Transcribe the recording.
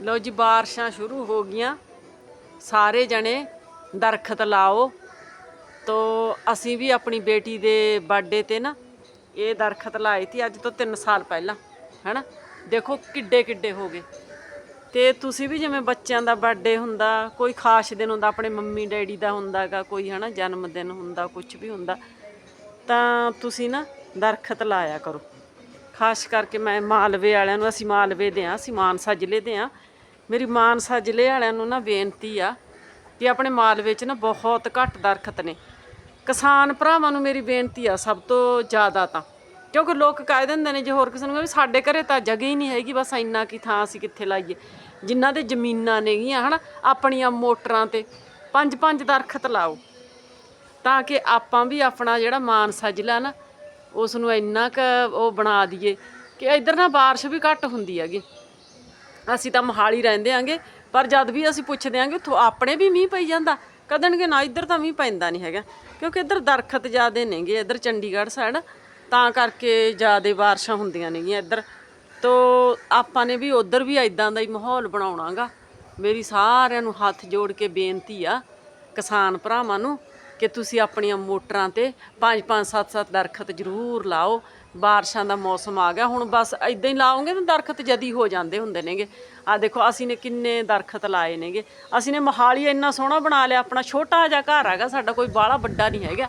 ਲਓ ਜੀ, ਬਾਰਿਸ਼ਾਂ ਸ਼ੁਰੂ ਹੋ ਗਈਆਂ। ਸਾਰੇ ਜਣੇ ਦਰਖਤ ਲਾਓ। ਤੋ ਅਸੀਂ ਵੀ ਆਪਣੀ ਬੇਟੀ ਦੇ ਬਰਥਡੇ ਤੇ ਨਾ ਇਹ ਦਰਖਤ ਲਾਏ ਸੀ ਅੱਜ ਤੋਂ 3 ਸਾਲ ਪਹਿਲਾਂ, ਹੈਨਾ? ਦੇਖੋ ਕਿੱਡੇ ਕਿੱਡੇ ਹੋ ਗਏ। ਤੇ ਤੁਸੀਂ ਵੀ ਜਿਵੇਂ ਬੱਚਿਆਂ ਦਾ ਬਰਥਡੇ ਹੁੰਦਾ, ਕੋਈ ਖਾਸ ਦਿਨ ਹੁੰਦਾ, ਆਪਣੇ ਮੰਮੀ ਡੈਡੀ ਦਾ ਹੁੰਦਾਗਾ, ਕੋਈ, ਹਨਾ ਜਨਮ ਦਿਨ ਹੁੰਦਾ ਕੁਝ ਵੀ ਹੁੰਦਾ, ਤਾਂ ਤੁਸੀਂ ਨਾ ਦਰਖਤ ਲਾਇਆ ਕਰੋ। ਖਾਸ ਕਰਕੇ ਮੈਂ ਮਾਲਵੇ ਵਾਲਿਆਂ ਨੂੰ, ਅਸੀਂ ਮਾਲਵੇ ਦੇ ਆ ਅਸੀਂ ਮਾਨਸਾ ਜ਼ਿਲ੍ਹੇ ਦੇ ਆ ਮੇਰੀ ਮਾਨਸਾ ਜ਼ਿਲ੍ਹੇ ਵਾਲਿਆਂ ਨੂੰ ਨਾ ਬੇਨਤੀ ਆ ਕਿ ਆਪਣੇ ਮਾਲਵੇ 'ਚ ਨਾ ਬਹੁਤ ਘੱਟ ਦਰਖਤ ਨੇ। ਕਿਸਾਨ ਭਰਾਵਾਂ ਨੂੰ ਮੇਰੀ ਬੇਨਤੀ ਆ ਸਭ ਤੋਂ ਜ਼ਿਆਦਾ ਤਾਂ। ਕਿਉਂਕਿ ਲੋਕ ਕਹਿ ਦਿੰਦੇ ਨੇ ਜੇ ਹੋਰ ਕਿਸੇ ਨੂੰ ਵੀ ਸਾਡੇ ਘਰੇ ਤਾਂ ਜਗ੍ਹਾ ਹੀ ਨਹੀਂ ਹੈਗੀ, ਬਸ ਇੰਨਾ ਕੀ ਥਾਂ ਅਸੀਂ ਕਿੱਥੇ ਲਾਈਏ। ਜਿਨ੍ਹਾਂ ਦੇ ਜ਼ਮੀਨਾਂ ਨੇਗੀਆਂ, ਹਨਾ, ਆਪਣੀਆਂ ਮੋਟਰਾਂ ਤੇ ਪੰਜ ਪੰਜ ਦਰਖਤ ਲਾਓ। ਤਾਂ ਕਿ ਆਪਾਂ ਵੀ ਆਪਣਾ ਜਿਹੜਾ ਮਾਨਸਾ ਜ਼ਿਲ੍ਹਾ ਨਾ ਉਸ ਨੂੰ ਇੰਨਾ ਕ ਉਹ ਬਣਾ ਦਈਏ ਕਿ ਇੱਧਰ ਨਾ ਬਾਰਿਸ਼ ਵੀ ਘੱਟ ਹੁੰਦੀ ਹੈਗੀ। ਅਸੀਂ ਤਾਂ ਮਹਾਲੀ ਰਹਿੰਦੇ ਆਂਗੇ, ਪਰ ਜਦ ਵੀ ਅਸੀਂ ਪੁੱਛਦੇ ਆਂਗੇ, ਉੱਥੋਂ ਆਪਣੇ ਵੀ ਮੀਂਹ ਪਈ ਜਾਂਦਾ। ਕਦਣਗੇ ਨਾ ਇੱਧਰ ਤਾਂ ਮੀਂਹ ਪੈਂਦਾ ਨਹੀਂ ਹੈਗਾ, ਕਿਉਂਕਿ ਇੱਧਰ ਦਰਖਤ ਜ਼ਿਆਦੇ ਨੇਗੇ, ਇੱਧਰ ਚੰਡੀਗੜ੍ਹ ਸਾਈਡ। ਤਾਂ ਕਰਕੇ ਜ਼ਿਆਦੇ ਬਾਰਿਸ਼ਾਂ ਹੁੰਦੀਆਂ ਨੇਗੀਆਂ ਇੱਧਰ। ਤੋ ਆਪਾਂ ਨੇ ਵੀ ਉੱਧਰ ਵੀ ਇਦਾਂ ਦਾ ਹੀ ਮਾਹੌਲ ਬਣਾਉਣਾਗਾ ਮੇਰੀ ਸਾਰਿਆਂ ਨੂੰ ਹੱਥ ਜੋੜ ਕੇ ਬੇਨਤੀ ਆ, ਕਿਸਾਨ ਭਰਾਵਾਂ ਨੂੰ ਕਿ ਤੁਸੀਂ ਆਪਣੀਆਂ ਮੋਟਰਾਂ ਤੇ 5 5 7 7 ਦਰਖਤ ਜ਼ਰੂਰ ਲਾਓ। ਬਾਰਿਸ਼ਾਂ ਦਾ ਮੌਸਮ ਆ ਗਿਆ, ਹੁਣ ਬਸ ਇਦਾਂ ਹੀ ਲਾਓਗੇ ਤਾਂ ਦਰਖਤ ਜਦੀ ਹੋ ਜਾਂਦੇ ਹੁੰਦੇ ਨੇਗੇ। ਆ ਦੇਖੋ, ਅਸੀਂ ਨੇ ਕਿੰਨੇ ਦਰਖਤ ਲਾਏ ਨੇਗੇ। ਅਸੀਂ ਨੇ ਮਹਾਲੀ ਇੰਨਾ ਸੋਹਣਾ ਬਣਾ ਲਿਆ, ਆਪਣਾ ਛੋਟਾ ਜਿਹਾ ਘਰ ਹੈਗਾ, ਸਾਡਾ ਕੋਈ ਬਾਹਲਾ ਵੱਡਾ ਨਹੀਂ ਹੈਗਾ।